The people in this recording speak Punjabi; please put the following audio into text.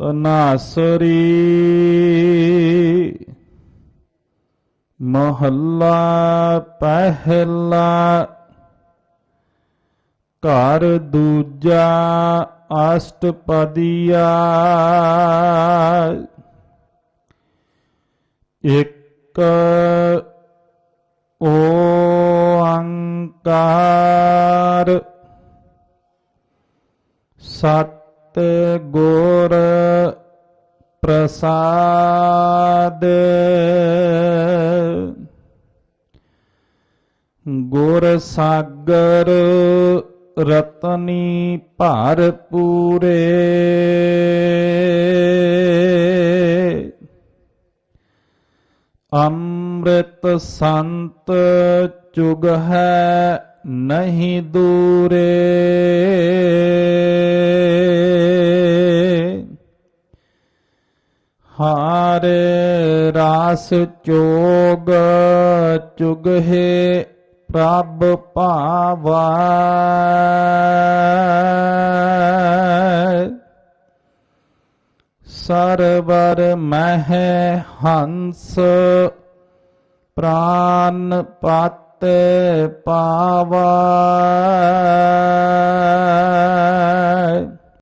ਤਨਾਸਰੀ ਮਹੱਲਾ ਪਹਿਲਾ ਘਰ ਦੂਜਾ ਅਸ਼ਟਪਦੀਆ ਇੱਕ ਓੰਕਾਰ ਸਤ ਗੁਰ ਪ੍ਰਸਾਦ। ਗੁਰ ਸਾਗਰ ਰਤਨੀ ਭਰ ਪੂਰੇ। ਅੰਮ੍ਰਿਤ ਸੰਤ ਚੁਗ ਹੈ ਨਹੀਂ ਦੂਰੇ। ਹਾਰ ਰਾਸ ਚੋਗ ਚੁਗਹਿ ਪ੍ਰਭ ਭਾਵਾ। ਸਰਵਰ ਮਹਿ ਹੰਸ ਪ੍ਰਾਨ ਪਾਤੇ ਪਾਵਾ।